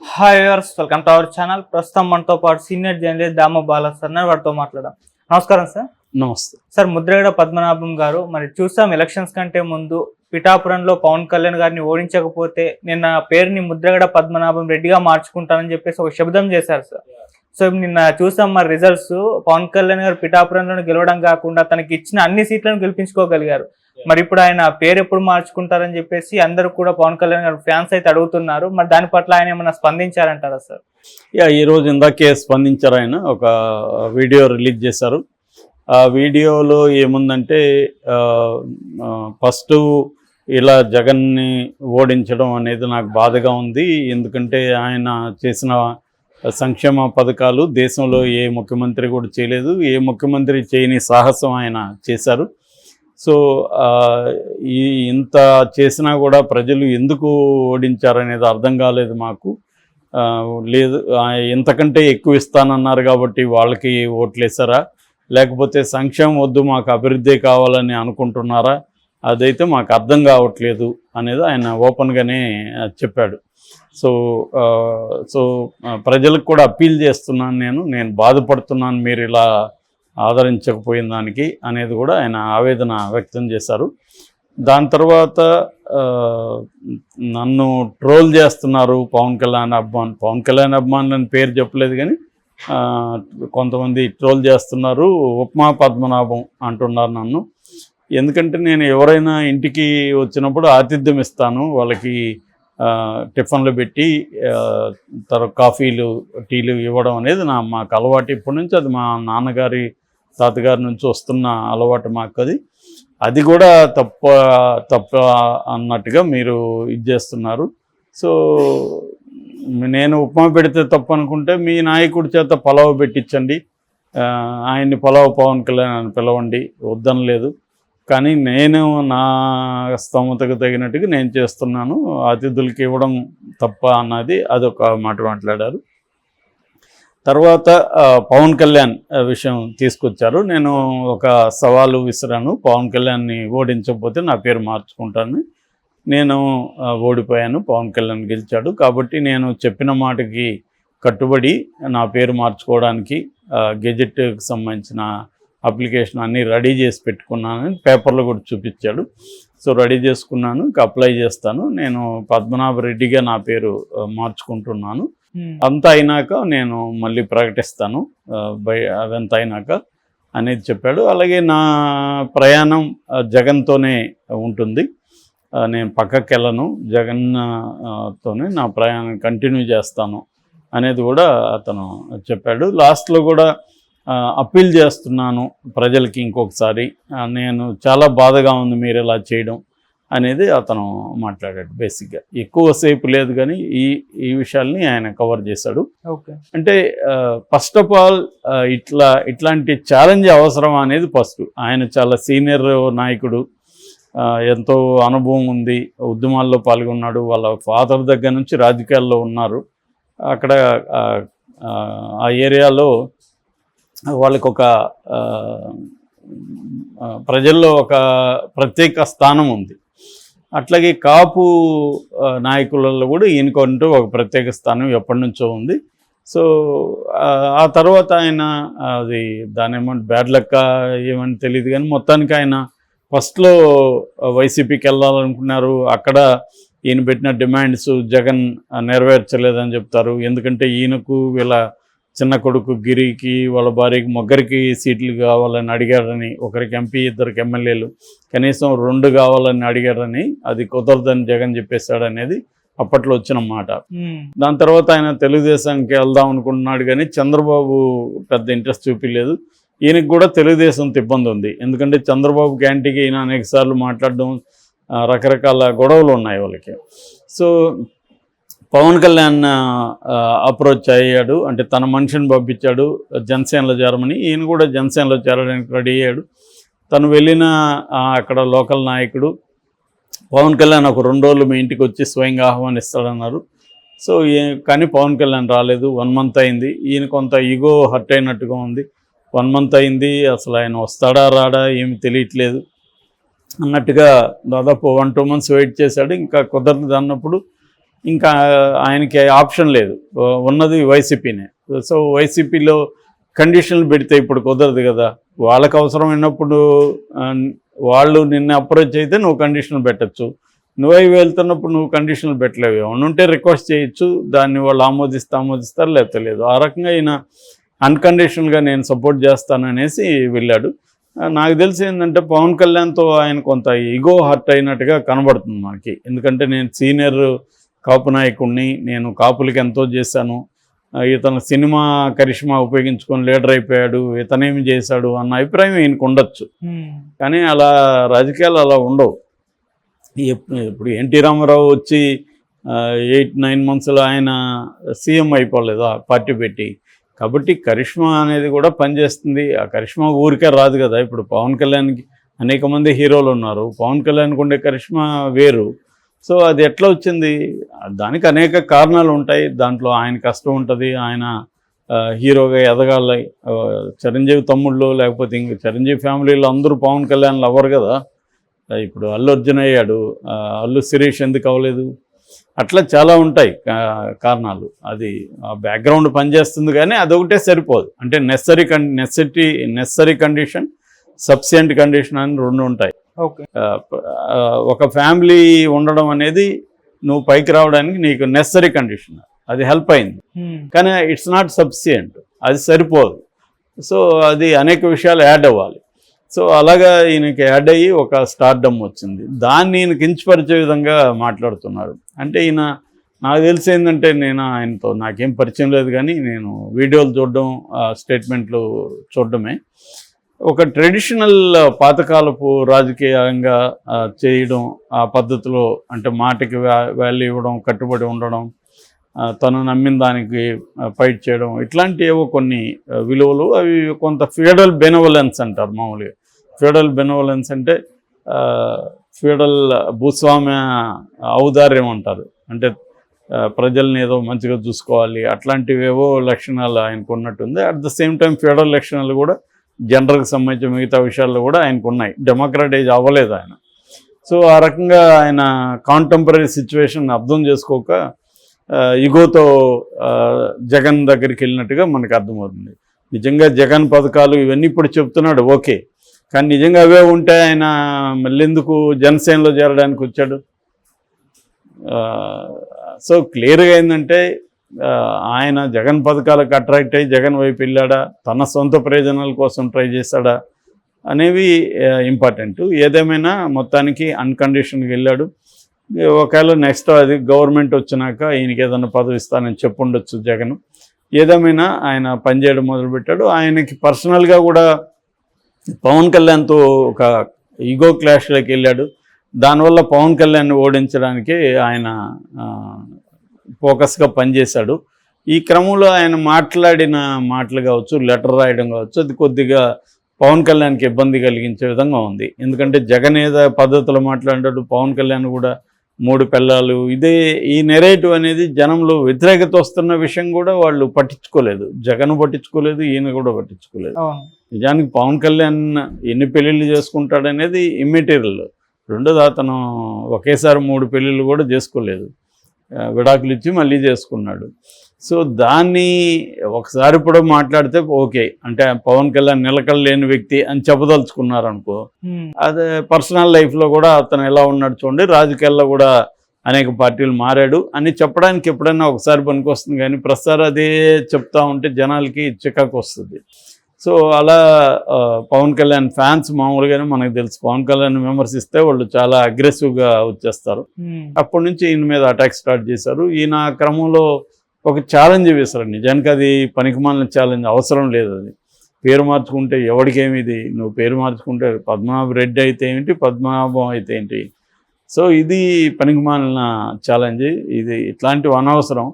Hi welcome to our channel ప్రస్తుతం మనతో పాటు senior journalist Dama Bala sir ఉన్నారు. వారితో మాట్లాడదాం. నమస్కారం సార్ నమస్తే. సార్ ముద్రగడ పద్మనాభం గారు మరి చూసాం ఎలక్షన్స్ కంటే ముందు పిఠాపురంలో పవన్ కళ్యాణ్ గారిని ఓడించకపోతే నిన్న పేరుని ముద్రగడ పద్మనాభం రెడ్డిగా మార్చుకుంటానని చెప్పేసి ఒక శబ్దం చేశారు సార్ సో నిన్న చూసాం మరి రిజల్ట్స్ పవన్ కళ్యాణ్ గారు పిఠాపురంలో గెలవడం కాకుండా తనకి ఇచ్చిన అన్ని సీట్లను గెలిపించుకోగలిగారు. మరి ఇప్పుడు ఆయన పేరు ఎప్పుడు మార్చుకుంటారని చెప్పేసి అందరూ కూడా పవన్ కళ్యాణ్ గారు ఫ్యాన్స్ అయితే అడుగుతున్నారు. మరి దాని పట్ల ఆయన ఏమైనా స్పందించారంటారా సార్ యా ఈరోజు ఇందాకే స్పందించారు ఆయన. ఒక వీడియో రిలీజ్ చేశారు. ఆ వీడియోలో ఏముందంటే ఫస్ట్ ఇలా జగన్ని ఓడించడం అనేది నాకు బాధగా ఉంది. ఎందుకంటే ఆయన చేసిన సంక్షేమ పథకాలు దేశంలో ఏ ముఖ్యమంత్రి కూడా చేయలేదు ఏ ముఖ్యమంత్రి చేయని సాహసం ఆయన చేశారు. సో ఈ ఇంత చేసినా కూడా ప్రజలు ఎందుకు ఓడించారనేది అర్థం కాలేదు మాకు. లేదు ఇంతకంటే ఎక్కువ ఇస్తానన్నారు కాబట్టి వాళ్ళకి ఓట్లేసారా లేకపోతే సంక్షేమం వద్దు మాకు అభివృద్ధి కావాలని అనుకుంటున్నారా? అదైతే మాకు అర్థం కావట్లేదు అనేది ఆయన ఓపెన్గానే చెప్పాడు. సో సో ప్రజలకు కూడా అప్పీల్ చేస్తున్నాను నేను. నేను బాధపడుతున్నాను మీరు ఇలా ఆదరించకపోయిన దానికి అనేది కూడా ఆయన ఆవేదన వ్యక్తం చేశారు. దాని తర్వాత నన్ను ట్రోల్ చేస్తున్నారు పవన్ కళ్యాణ్ అభిమాన్ పవన్ కళ్యాణ్ అభిమానులని పేరు చెప్పలేదు కానీ కొంతమంది ట్రోల్ చేస్తున్నారు. ఉప్మా పద్మనాభం అంటున్నారు నన్ను. ఎందుకంటే నేను ఎవరైనా ఇంటికి వచ్చినప్పుడు ఆతిథ్యం ఇస్తాను. వాళ్ళకి టిఫిన్లు పెట్టి తర్వాత కాఫీలు టీలు ఇవ్వడం అనేది నా మాకు అలవాటు ఇప్పటి నుంచి. అది మా నాన్నగారి తాతగారి నుంచి వస్తున్న అలవాటు మాకు అది అది కూడా తప్ప తప్ప అన్నట్టుగా మీరు ఇది చేస్తున్నారు. సో నేను ఉప్మా పెడితే తప్పు అనుకుంటే మీ నాయకుడి చేత పలావ్ పెట్టించండి. ఆయన్ని పలావ్ పవన్ కళ్యాణ్ అని పిలవండి. వద్దనలేదు. కానీ నేను నా స్తోమతకు తగినట్టుగా నేను చేస్తున్నాను. అతిథులకి ఇవ్వడం తప్ప అన్నది అదొక మాట మాట్లాడారు. తర్వాత పవన్ కళ్యాణ్ విషయం తీసుకొచ్చారు. నేను ఒక సవాలు విసిరాను. పవన్ కళ్యాణ్ని ఓడించకపోతే నా పేరు మార్చుకుంటాను. నేను ఓడిపోయాను. పవన్ కళ్యాణ్ గెలిచాడు. కాబట్టి నేను చెప్పిన మాటకి కట్టుబడి నా పేరు మార్చుకోవడానికి గెజెట్కి సంబంధించిన అప్లికేషన్ అన్నీ రెడీ చేసి పెట్టుకున్నాను పేపర్లో కూడా చూపించాడు. సో రెడీ చేసుకున్నాను ఇంకా అప్లై చేస్తాను. నేను పద్మనాభ రెడ్డిగా నా పేరు మార్చుకుంటున్నాను. అంతా అయినాక నేను మళ్ళీ ప్రకటిస్తాను బై అదంతా అయినాక అనేది చెప్పాడు. అలాగే నా ప్రయాణం జగన్తోనే ఉంటుంది. నేను పక్కకి వెళ్ళను జగన్ ఆ, తోనే నా ప్రయాణం కంటిన్యూ చేస్తాను అనేది కూడా అతను చెప్పాడు. లాస్ట్లో కూడా అప్పీల్ చేస్తున్నాను ప్రజలకి ఇంకొకసారి. నేను చాలా బాధగా ఉంది మీరు ఇలా చేయడం అనేది అతను మాట్లాడాడు బేసిక్గా. ఎక్కువసేపు లేదు కానీ ఈ ఈ విషయాల్ని ఆయన కవర్ చేశాడు. ఓకే. అంటే ఫస్ట్ ఆఫ్ ఆల్ ఇట్లా ఇట్లాంటి ఛాలెంజ్ అవసరం అనేది ఫస్ట్. ఆయన చాలా సీనియర్ నాయకుడు. ఎంతో అనుభవం ఉంది. ఉద్యమాల్లో పాల్గొన్నాడు. వాళ్ళ ఫాదర్ దగ్గర నుంచి రాజకీయాల్లో ఉన్నారు. అక్కడ ఆ ఏరియాలో వాళ్ళకి ఒక ప్రజల్లో ఒక ప్రత్యేక స్థానం ఉంది. అట్లాగే కాపు నాయకులలో కూడా ఈయనకంటూ ఒక ప్రత్యేక స్థానం ఎప్పటి నుంచో ఉంది. సో ఆ, ఆ తర్వాత ఆయన అది దాని ఏమంటే బ్యాడ్ లెక్క ఏమని తెలియదు కానీ మొత్తానికి ఆయన ఫస్ట్లో వైసీపీకి వెళ్ళాలనుకున్నారు. అక్కడ ఈయన పెట్టిన డిమాండ్స్ జగన్ నెరవేర్చలేదని చెప్తారు. ఎందుకంటే ఈయనకు వీళ్ళ చిన్న కొడుకు గిరికి వాళ్ళ భార్యకి ముగ్గురికి సీట్లు కావాలని అడిగారని ఒకరికి ఎంపీ ఇద్దరికి ఎమ్మెల్యేలు. కనీసం రెండు కావాలని అడిగారని అది కుదరదని జగన్ చెప్పేశాడు అనేది అప్పట్లో వచ్చిన మాట. దాని తర్వాత ఆయన తెలుగుదేశానికి వెళ్దాం అనుకుంటున్నాడు కానీ చంద్రబాబు పెద్ద ఇంట్రెస్ట్ చూపించలేదు ఈయనకి కూడా తెలుగుదేశంతో ఇబ్బంది ఉంది. ఎందుకంటే చంద్రబాబు క్యాంటీకి ఈయన అనేక సార్లు మాట్లాడడం రకరకాల గొడవలు ఉన్నాయి వాళ్ళకి. సో పవన్ కళ్యాణ్ అప్రోచ్ అయ్యాడు. అంటే తన మనిషిని పంపించాడు జనసేనలో చేరమని. ఈయన కూడా జనసేనలో చేరడానికి రెడీ అయ్యాడు. తను వెళ్ళిన అక్కడ లోకల్ నాయకుడు. పవన్ కళ్యాణ్ ఒక రెండు రోజులు మీ ఇంటికి వచ్చి స్వయంగా ఆహ్వానిస్తాడన్నారు. సో కానీ పవన్ కళ్యాణ్ రాలేదు. వన్ మంత్ అయింది. ఈయన కొంత ఈగో హర్ట్ అయినట్టుగా ఉంది. వన్ మంత్ అయింది. అసలు ఆయన వస్తాడా రాడా ఏమి తెలియట్లేదు. అన్నట్టుగా దాదాపు వన్ టూ మంత్స్ వెయిట్ చేశాడు. ఇంకా కుదరదు అన్నప్పుడు ఇంకా ఆయనకి ఆప్షన్ లేదు. ఉన్నది వైసీపీనే. సో వైసీపీలో కండిషన్లు పెడితే ఇప్పుడు కుదరదు కదా. వాళ్ళకు అవసరమైనప్పుడు వాళ్ళు నిన్ను అప్రోచ్ అయితే నువ్వు కండిషన్లు పెట్టచ్చు. నువ్వై వెళ్తున్నప్పుడు నువ్వు కండిషన్లు పెట్టలేవు. ఏమన్నా ఉంటే రిక్వెస్ట్ చేయొచ్చు. దాన్ని వాళ్ళు ఆమోదిస్తే ఆమోదిస్తారు లేకపోతే లేదు. ఆ రకంగా ఈయన అన్కండిషనల్గా నేను సపోర్ట్ చేస్తాననేసి వెళ్ళాడు. నాకు తెలిసి ఏంటంటే పవన్ కళ్యాణ్తో ఆయన కొంత ఈగో హర్ట్ అయినట్టుగా కనబడుతుంది మనకి. ఎందుకంటే నేను సీనియర్ కాపు నాయకుడిని నేను కాపులకి ఎంతో చేశాను. ఇతను సినిమా కరిష్మా ఉపయోగించుకొని లీడర్ అయిపోయాడు ఇతనేమి చేశాడు అన్న అభిప్రాయం ఈయనకు ఉండొచ్చు. కానీ అలా రాజకీయాలు అలా ఉండవు. ఇప్పుడు ఎన్టీ రామారావు వచ్చి ఎయిట్ నైన్ మంత్స్లో ఆయన సీఎం అయిపోలేదు ఆ పార్టీ పెట్టి. కాబట్టి కరిష్మా అనేది కూడా పనిచేస్తుంది. ఆ కరిష్మా ఊరికే రాదు కదా. ఇప్పుడు పవన్ కళ్యాణ్కి అనేక మంది హీరోలు ఉన్నారు. పవన్ కళ్యాణ్కి ఉండే కరిష్మా వేరు. సో అది ఎట్లా వచ్చింది? దానికి అనేక కారణాలు ఉంటాయి. దాంట్లో ఆయన కష్టం ఉంటుంది ఆయన హీరోగా ఎదగాలి చిరంజీవి తమ్ముళ్ళు లేకపోతే ఇంక చిరంజీవి ఫ్యామిలీలో అందరూ పవన్ కళ్యాణ్ అవ్వరు కదా. ఇప్పుడు అల్లు అర్జున్ అయ్యాడు అల్లు శిరీష్ ఎందుకు అవ్వలేదు? అట్లా చాలా ఉంటాయి కారణాలు. అది ఆ బ్యాక్గ్రౌండ్ పనిచేస్తుంది కానీ అదొకటే సరిపోదు. అంటే నెసరీ కండి necessary necessary condition sufficient condition అని రెండు ఉంటాయి. ఒక ఫ్యామిలీ ఉండడం అనేది నువ్వు పైకి రావడానికి నీకు నెసరీ కండిషన్ అది హెల్ప్ అయింది. ఉమ్, కానీ ఇట్స్ నాట్ సబ్సిడెంట్ అది సరిపోదు. సో అది అనేక విషయాలు యాడ్ అవ్వాలి. సో అలాగా ఈయనకి యాడ్ అయ్యి ఒక స్టార్డమ్ వచ్చింది. దాన్ని ఈయన కించపరిచే విధంగా మాట్లాడుతున్నాడు. అంటే ఈయన నాకు తెలిసి ఏంటంటే నేను ఆయనతో నాకేం పరిచయం లేదు కానీ నేను వీడియోలు చూడడం స్టేట్మెంట్లు చూడడమే. ఒక ట్రెడిషనల్ పాతకాలపు రాజకీయంగా చేయడం ఆ పద్ధతిలో అంటే మాటకి వ్యాల్యూ వాల్యూ ఇవ్వడం కట్టుబడి ఉండడం తను నమ్మిన దానికి ఫైట్ చేయడం ఇట్లాంటి ఏవో కొన్ని విలువలు. అవి కొంత ఫ్యూడల్ బెనవలెన్స్ అంటారు మామూలుగా. ఫ్యూడల్ బెనవలెన్స్ అంటే ఫ్యూడల్ భూస్వామ్య ఔదార్యం అంటారు. అంటే ప్రజల్ని ఏదో మంచిగా చూసుకోవాలి అట్లాంటివేవో లక్షణాలు ఆయనకు ఉన్నట్టుంది at the same time feudal లక్షణాలు కూడా జనరల్కి సంబంధించిన మిగతా విషయాల్లో కూడా ఆయనకు ఉన్నాయి డెమోక్రటైజ్ అవ్వలేదు ఆయన. సో ఆ రకంగా ఆయన కాంటెంపరీ సిచ్యువేషన్ అర్థం చేసుకోక ఇగోతో జగన్ దగ్గరికి వెళ్ళినట్టుగా మనకు అర్థమవుతుంది. నిజంగా జగన్ పథకాలు ఇవన్నీ ఇప్పుడు చెప్తున్నాడు ఓకే. కానీ నిజంగా అవే ఉంటే ఆయన మళ్ళీ ఎందుకు జనసేనలో చేరడానికి వచ్చాడు? సో క్లియర్గా ఏంటంటే ఆయన జగన్ పథకాలకు అట్రాక్ట్ అయ్యి జగన్ వైపు వెళ్ళాడా? తన సొంత ప్రయోజనాల కోసం ట్రై చేశాడా? అనేవి ఇంపార్టెంట్ ఏదేమైనా మొత్తానికి అన్కండిషన్కి వెళ్ళాడు. ఒకవేళ నెక్స్ట్ అది గవర్నమెంట్ వచ్చినాక ఈయనకి ఏదైనా పదవి ఇస్తానని చెప్పుండొచ్చు జగన్. ఏదేమైనా ఆయన పనిచేయడం మొదలుపెట్టాడు. ఆయనకి పర్సనల్గా కూడా పవన్ కళ్యాణ్తో ఒక ఈగో క్లాష్లోకి వెళ్ళాడు. దానివల్ల పవన్ కళ్యాణ్ ఓడించడానికి ఆయన ఫోకస్గా పనిచేశాడు. ఈ క్రమంలో ఆయన మాట్లాడిన మాటలు కావచ్చు లెటర్ రాయడం కావచ్చు అది కొద్దిగా పవన్ కళ్యాణ్కి ఇబ్బంది కలిగించే విధంగా ఉంది. ఎందుకంటే జగన్ ఏదో పద్ధతిలో మాట్లాడాడు పవన్ కళ్యాణ్ కూడా మూడు పిల్లలు ఇదే ఈ నెరేటివ్ అనేది జనంలో వ్యతిరేకత వస్తున్న విషయం కూడా వాళ్ళు పట్టించుకోలేదు. జగన్ పట్టించుకోలేదు ఈయన కూడా పట్టించుకోలేదు. నిజానికి పవన్ కళ్యాణ్ ఎన్ని పెళ్ళిళ్ళు చేసుకుంటాడనేది ఇమ్మెటీరియల్ రెండోది అతను ఒకేసారి మూడు పెళ్ళిళ్ళు కూడా చేసుకోలేదు. విడాకులు ఇచ్చి మళ్ళీ చేసుకున్నాడు. సో దాన్ని ఒకసారి కూడా మాట్లాడితే ఓకే. అంటే పవన్ కళ్యాణ్ నిలకడలేని వ్యక్తి అని చెప్పదలుచుకున్నారు అనుకో ఉమ్, అదే పర్సనల్ లైఫ్లో కూడా అతను ఎలా ఉన్నాడు చూడండి రాజకీయాల్లో కూడా అనేక పార్టీలు మారాడు. అని చెప్పడానికి ఎప్పుడైనా ఒకసారి పనికొస్తుంది కానీ ప్రస్తుతం అదే చెప్తా ఉంటే జనాలకి చికాకు వస్తుంది. సో అలా పవన్ కళ్యాణ్ ఫ్యాన్స్ మామూలుగానే మనకు తెలుసు. పవన్ కళ్యాణ్ విమర్శిస్తే వాళ్ళు చాలా అగ్రెసివ్గా వచ్చేస్తారు. అప్పటి నుంచి ఈయన మీద అటాక్ స్టార్ట్ చేశారు. ఈయన క్రమంలో ఒక ఛాలెంజ్ వేశారు నిజానికి అది పనికిమాలిన ఛాలెంజ్ అవసరం లేదు అది. పేరు మార్చుకుంటే ఎవరికేమి ఇది? నువ్వు పేరు మార్చుకుంటే పద్మనాభ రెడ్డి అయితే ఏంటి? పద్మనాభం అయితే ఏంటి? సో ఇది పనికిమాలిన ఛాలెంజ్. ఇది ఇట్లాంటివి అనవసరం.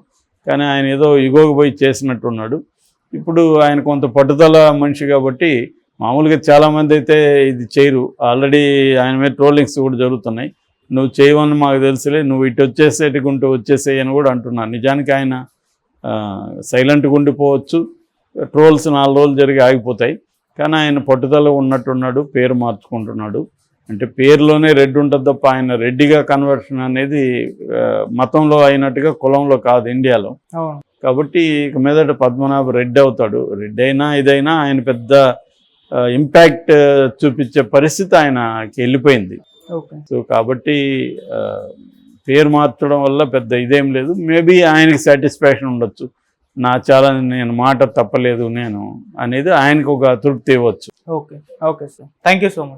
కానీ ఆయన ఏదో ఇగోకి పోయి చేసినట్టున్నాడు. ఇప్పుడు ఆయన కొంత పట్టుదల మనిషి కాబట్టి మామూలుగా చాలామంది అయితే ఇది చేయరు. ఆల్రెడీ ఆయన మీద ట్రోలింగ్స్ కూడా జరుగుతున్నాయి. నువ్వు చేయవని మాకు తెలుసులే నువ్వు ఇటు వచ్చేసేటుకుంటూ వచ్చేసేయి అని కూడా అంటున్నాను నిజానికి ఆయన సైలెంట్గా ఉండిపోవచ్చు. ట్రోల్స్ నాలుగు రోజులు జరిగి ఆగిపోతాయి. కానీ ఆయన పట్టుదల ఉన్నట్టున్నాడు పేరు మార్చుకుంటున్నాడు. అంటే పేరులోనే రెడ్డి ఉంటుంది తప్ప ఆయన రెడ్డిగా కన్వర్షన్ అనేది మతంలో అయినట్టుగా కులంలో కాదు ఇండియాలో. కాబట్టి ఇక మీదట పద్మనాభ రెడ్డి అవుతాడు. రెడ్డి అయినా ఇదైనా ఆయన పెద్ద ఇంపాక్ట్ చూపించే పరిస్థితి ఆయనకి వెళ్ళిపోయింది. సో కాబట్టి పేరు మార్చడం వల్ల పెద్ద ఇదేం లేదు. మేబీ ఆయనకి సాటిస్ఫాక్షన్ ఉండొచ్చు. నా చాలా నేను మాట తప్పలేదు నేను అనేది ఆయనకు ఒక తృప్తి ఇవ్వచ్చు. Okay. Okay sir. Thank you so much